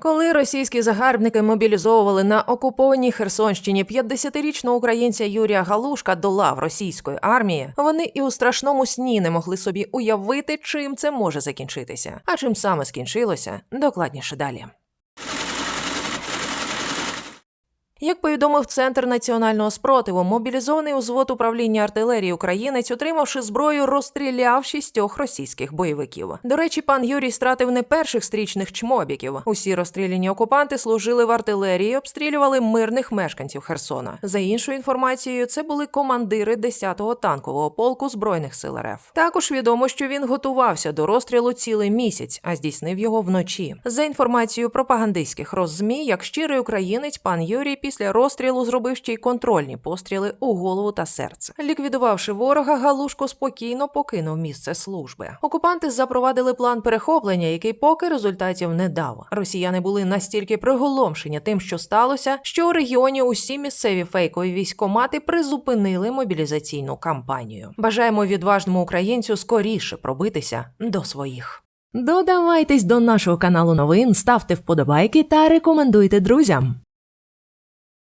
Коли російські загарбники мобілізовували на окупованій Херсонщині 50-річного українця Юрія Галушка до лав російської армії, вони і у страшному сні не могли собі уявити, чим це може закінчитися. А чим саме скінчилося, докладніше далі. Як повідомив Центр національного спротиву, мобілізований у звод управління артилерії українець, отримавши зброю, розстріляв шістьох російських бойовиків. До речі, пан Юрій стратив не перших стрічних чмобіків. Усі розстріляні окупанти служили в артилерії, обстрілювали мирних мешканців Херсона. За іншою інформацією, це були командири 10-го танкового полку збройних сил РФ. Також відомо, що він готувався до розстрілу цілий місяць, а здійснив його вночі. За інформацією пропагандистських роззмі, як щирий українець, пан Юрій після розстрілу зробив ще й контрольні постріли у голову та серце. Ліквідувавши ворога, Галушко спокійно покинув місце служби. Окупанти запровадили план перехоплення, який поки результатів не дав. Росіяни були настільки приголомшені тим, що сталося, що у регіоні усі місцеві фейкові військомати призупинили мобілізаційну кампанію. Бажаємо відважному українцю скоріше пробитися до своїх. Додавайтесь до нашого каналу новин, ставте вподобайки та рекомендуйте друзям.